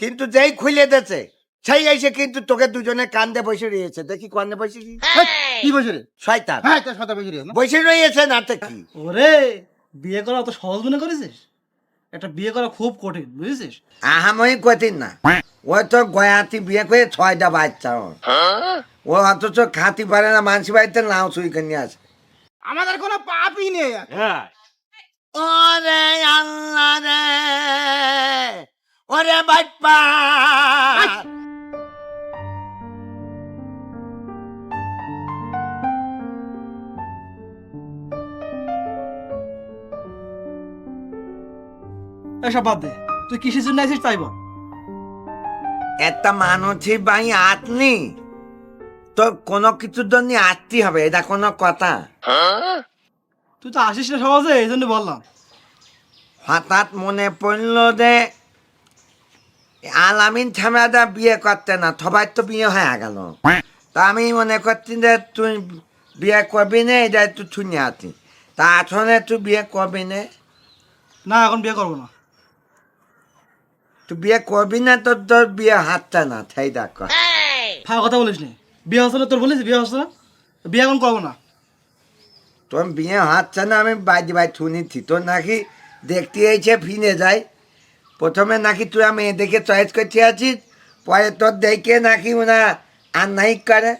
কিন্তু যেই খুলে দিয়েছে সেই এসে কিন্তু তোকে দুজনে কান্দে বসে রয়েছে। দেখি কান্দে বসে রয়েছে? হেই, কি বলছে রে? শয়তান। হ্যাঁ বলছি রে বসে রয়েছে না তো কি? ওরে বিয়ে করা অত সহজ মনে করেছিস? একটা বিয়ে করা খুব কঠিন বুঝেছিস? আহামই কঠিন না। ও তো গয়াতি বিয়ে করে ছয়টা বাচ্চা ওর। ও অথচ খাতি পারে না মানসি বাড়িতে নাও করে নিয়ে আসে আমাদের কোনো পাপই নেই। হ্যাঁ। ওরে আল্লাহ রে! ওরে বাপ্পা। এসব বাদ দে। তুই কিসের জন্য আছিস তাই বল। একটা বাই আতনি তোর কোনো কিছুর জন্য আসতে হবে এটা কোনো কথা। তুই তো আসিস না সহজে এই জন্য বললাম। হঠাৎ মনে পড়ল যে আলামিন ছামেদা বিয়ে করতে না সবাই তো বিয়ে হয়ে গেল। তা আমি মনে করছি যে তুই বিয়ে করবি না এটা একটু শুনে আছি তা আসলে তুই বিয়ে করবি না? না এখন বিয়ে করব না। তুই বিয়ে করবি না তোর তোর বিয়ে হাতটা না তাই দেখ ফাও কথা বলিস নি। বিয়ে হচ্ছে না তোর বলিস বিয়ে হচ্ছে না বিয়ে এখন করব না। তোর বিয়ে হাতটা না আমি বাইরে বাই শুনেছি। তোর নাকি দেখতে এসে ফিরে যায়। প্রথমে নাকি তুই আমি দেখে চয়েস করতে আছিস পরে তোর দেখে নাকি ওনা আর নাই করে।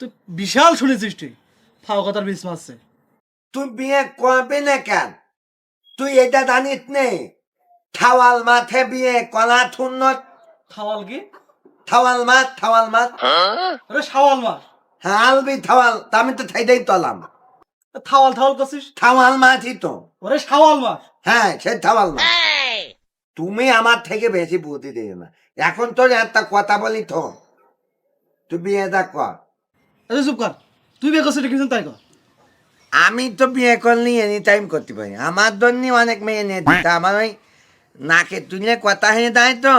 তুই বিশাল শুনেছিস তুই। ফাও কথার বিষ মারছে। তুই বিয়ে করবি না কেন? তুই এটা জানিস নেই থাওয়াল মাঠে বিয়ে কলা থুন্ন খাওয়াল কি? থাওয়াল মাঠ থাওয়াল মাঠ। আরে সাওয়াল মার হ্যাঁ আলবি থাওয়াল তা আমি তো থাইটাই তলাম। থাওয়াল থাওয়াল করছিস? থাওয়াল মাছই তো। ওরে সাওয়াল মার হ্যাঁ সে তুমি আমার থেকে বেশি বুদ্ধি দিও না। এখন তোর একটা কথা বলি তো। তুই বিয়ে দেখ কর আরে চুপ কর। তুই বিয়ে করছিস কিছু তাই কর আমি তো বিয়ে করলি এনি টাইম করতে পারি। আমার জন্য অনেক মেয়ে নিয়ে দিতে। আমার ওই নাকে তুলে কথা হয়ে দেয় তো।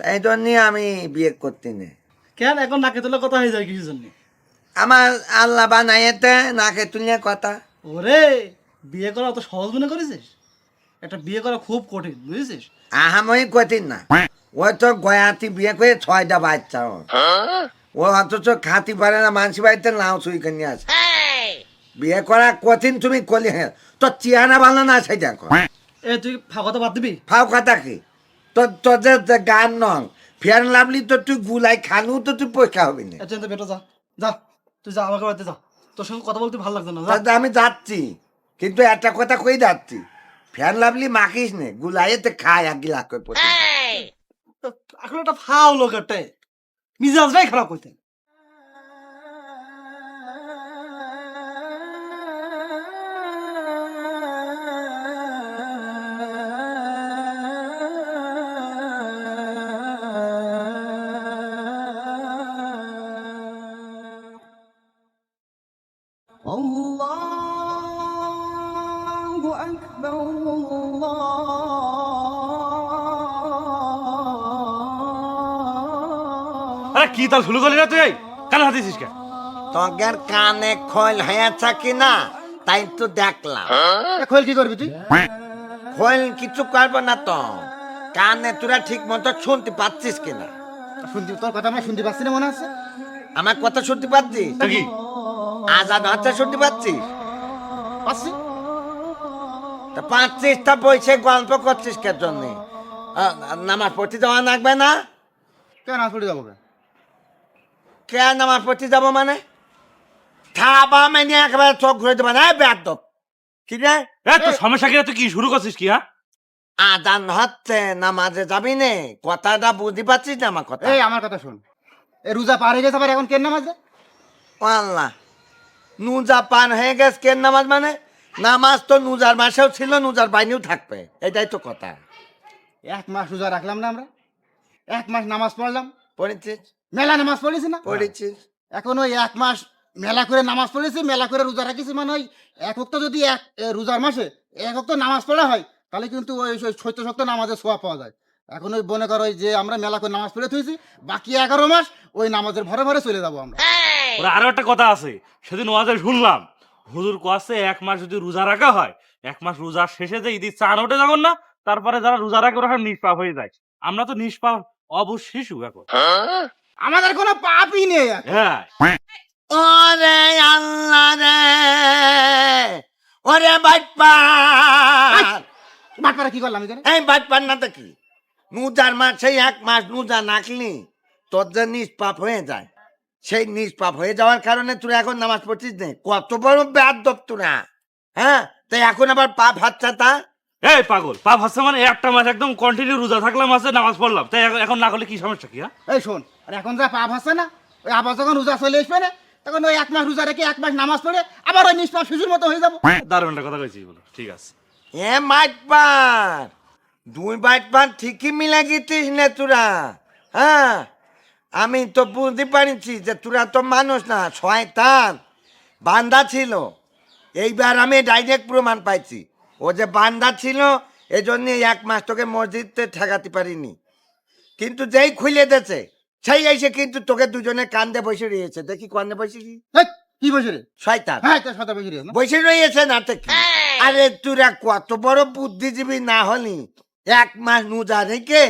তাই জন্য আমি বিয়ে করতে নেই কেন? এখন নাকে তোলা কথা হয়ে যায় কিছু জন্য? আমার আল্লাহ বানাইতে নাকে তুলে কথা। ওরে! বিয়ে করা অত সহজ মনে করেছিস? একটা বিয়ে করা খুব কঠিন বুঝেছিস? আহামই কঠিন না। ও তো গয়াতি বিয়ে করে ছয়টা বাচ্চা। ও। অথচ খাতি পারে না মানসি বাড়িতে নাও করে নিয়ে আসে বিয়ে করা কঠিন তুমি করলি হ্যাঁ তোর চেহারা ভালো না সেটা কর এ তুই ফাও কথা বাদ দিবি? ফাও কথা কি? তোর যে যে গান নং ফেয়ার লাভলি তো তুই গুলাই খানু তো তুই পরীক্ষা হবি না। বেটা যা। যা তুই যা আমাকে বাড়িতে যা। তোর সঙ্গে কথা বলতে ভালো লাগছে না আমি যাচ্ছি। কিন্তু একটা কথা কই যাচ্ছি? ফ্যান লাভলি মাখিস নে গুলাইতে খায় এক গিলাস করে পড়ে এখন একটা ফাও লোক একটা মিজাজটাই খারাপ করতে আরে কি তাল শুরু করলি না তুই? কান হাতিছিস কে? তোর কানে খোল হয়েছে কি না তাই তো দেখলাম। এ, খোল কি করবি তুই? খোল কিছু করব না তো। কানে তোরা ঠিক মতো শুনতে পাচ্ছিস কিনা শুনতে তোর কথা আমরা শুনতে পাচ্ছি না মনে আছে? আমার কথা শুনতে পাচ্ছিস? কি? আজাদ হচ্ছে শুনতে পাচ্ছিস? পাচ্ছি। তা পাচ্ছিস তা বসে গল্প করছিস কে জন্য? নামাজ পড়তে যাওয়া লাগবে না? কেন আসলে যাব কেন? কে নামাজ পড়তে যাব মানে? থাবা মেনে একেবারে চোখ ঘুরে দেবে না ব্যাগ কি রে? এ তোর সমস্যা কি রে? তুই কি শুরু করছিস কি হ্যাঁ আদান হচ্ছে নামাজে যাবি নে কথাটা বুঝতে পারছিস না আমার কথা? এই আমার কথা শোন। এ রোজা পার হয়ে গেছে আবার এখন কেন নামাজ? ও আল্লাহ নুজা পান হয়ে গেছে কেন নামাজ মানে? নামাজ তো নুজার মাসেও ছিল নুজার বাইনেও থাকবে এটাই তো কথা। এক মাস রোজা রাখলাম না আমরা? এক মাস নামাজ পড়লাম। পড়েছিস? মেলা নামাজ পড়েছি না? পড়েছিস এখন ওই এক মাস মেলা করে নামাজ পড়েছি মেলা করে রোজা রাখিছি মানে ওই এক হপ্তাহ যদি এক রোজার মাসে এক হপ্তাহ নামাজ পড়া হয় তাহলে কিন্তু ওই ওই সত্য সত্য নামাজের সোয়া পাওয়া যায়। এখন ওই মনে করো যে আমরা মেলা করে নামাজ পড়ে থুইছি বাকি এগারো মাস ওই নামাজের ভরে ভরে চলে যাব আমরা। ওরা আরও একটা কথা আছে সেদিন ওয়াজে শুনলাম হুজুর কোয়াছে এক মাস যদি রোজা রাখা হয় এক মাস রোজার শেষে যে ঈদের চান ওঠে যখন না তারপরে যারা রোজা রাখে ওরা নিষ্পাপ হয়ে যায়। আমরা তো নিষ্পাপ অবশ শিশু এখন আমাদের কোনো পাপই নেই। হ্যাঁ। ওরে আল্লাহ রে ওরে বাটপার। বাটপাড়া কি করলাম এখানে? এই বাটপার না তো কি? নুজার মাস সেই এক মাস নুজা নাকলি তোর যে নিষ্পাপ হয়ে যায়। সেই নিষ্পাপ হয়ে যাওয়ার কারণে তুই এখন নামাজ পড়ছিস নে। কত বড় ব্যাদ তোরা। হ্যাঁ? তাই এখন আবার পাপ হাতটা তা? এই পাগল পাপ হচ্ছে মানে একটা মাস একদম কন্টিনিউ রোজা থাকলাম মাসে নামাজ পড়লাম। তাই এখন- এখন না করলে কি সমস্যা কি হ্যাঁ? এই শোন আর এখন যা পাপ হচ্ছে না ওই আবার যখন রোজা চলে আসবে না তখন ওই এক মাস রোজা রেখে এক মাস নামাজ পড়ে আবার ওই নিষ্পাপ শিশুর মতো হয়ে যাব। দারুণ একটা কথা কইছি বলো ঠিক আছে। এ মাইটপার দুই বাটপার ঠিকই মিলা গেছিস না তোরা হ্যাঁ? আমি তো বুঝতে পারছি যে তোরা তো মানুষ না শয়তান বান্দা ছিল। এইবার আমি ডাইরেক্ট প্রমাণ পাইছি। ও যে বান্দা ছিল এই জন্য এক মাস তোকে মসজিদে ঠেকাতে পারিনি। কিন্তু যেই খুলে দিয়েছে সেই এসে কিন্তু তোকে দুজনে কান্দে বসে রয়েছে। দেখি কান্দে বসে কি? কি বসে রে? শয়তান। হ্যাঁ বসে রয়েছে না তো কি? আরে তোরা কত বড় বুদ্ধিজীবী না হলি। এক মাস নুজা রেখে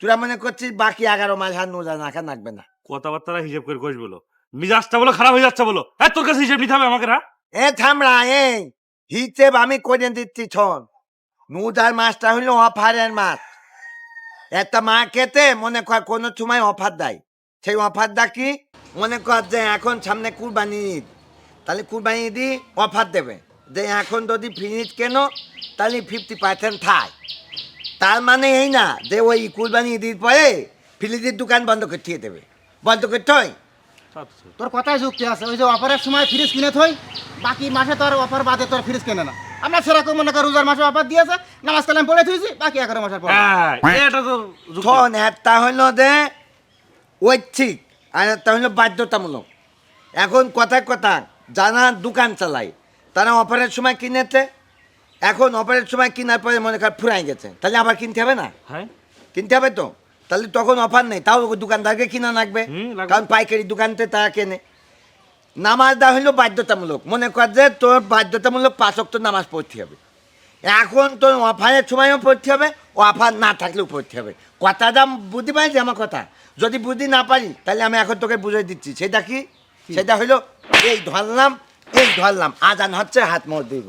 তোরা মনে করছিস বাকি এগারো মাস আর নুজা নাকা নাকবে না। কথাবার্তা হিসেব করে কইস বলো। মিজাজটা বলো খারাপ হয়ে যাচ্ছে বলো। হ্যাঁ তোর কাছে হিসেব নিতে হবে আমাকে না এ থামড়া এ হিসেব আমি করে দিচ্ছি ছন নুজার মাসটা হইল অফারের মাস। একটা মা খেতে মনে কর কোনো সময় অফার দেয়। সেই অফারটা কি? মনে কর যে এখন সামনে কুরবানি ঈদ। তাহলে কুরবানি ঈদই অফার দেবে। যে এখন যদি ফিনিট কেন, তাহলে ফিফটি পার্সেন্ট থাক তার মানে এই না যে ওই কুরবানি ঈদের পরে ফ্রিজের দোকান বন্ধ করে দেবে। বন্ধ করতে হয় তোর কথায় যুক্তি আছে। ওই যে অফারের সময় ফ্রিজ কিনে থই, বাকি মাসে তোর অফার বাদে তোর ফ্রিজ কেনে না। আমরা সেরকম মনে কর রোজার মাসে অফার দিয়েছে নামাজ কালাম পড়ে থুইছি বাকি এগারো মাসের পর হ্যাঁ। এটা তো যুক্তি। শোন একটা হইল যে ঐচ্ছিক আর একটা হইল বাধ্যতামূলক। এখন কথায় কথা যারা দোকান চালায়। তারা অফারের সময় কিনেছে এখন অফারের সময় কেনার পরে মনে কর ফুরাই গেছে। তাহলে আবার কিনতে হবে না? হ্যাঁ। কিনতে হবে তো? তাহলে তখন অফার নেই তাও দোকানদারকে কিনা লাগবে। লাগবে। কারণ পাইকারি দোকানতে তারা কেনে। নামাজ দেওয়া হইল বাধ্যতামূলক। মনে কর যে তোর বাধ্যতামূলক পাঁচ তো নামাজ পড়তে হবে। এখন তোর অফারের সময়ও পড়তে হবে অফার না থাকলেও পড়তে হবে। কথাটা বুঝতে যে আমার কথা? যদি বুঝি না পারি তাহলে আমি এখন তোকে বুঝে দিচ্ছি। সেটা কি? সেটা হইল এই ধরলাম এই ধরলাম। আজান হচ্ছে হাত মোড় দিব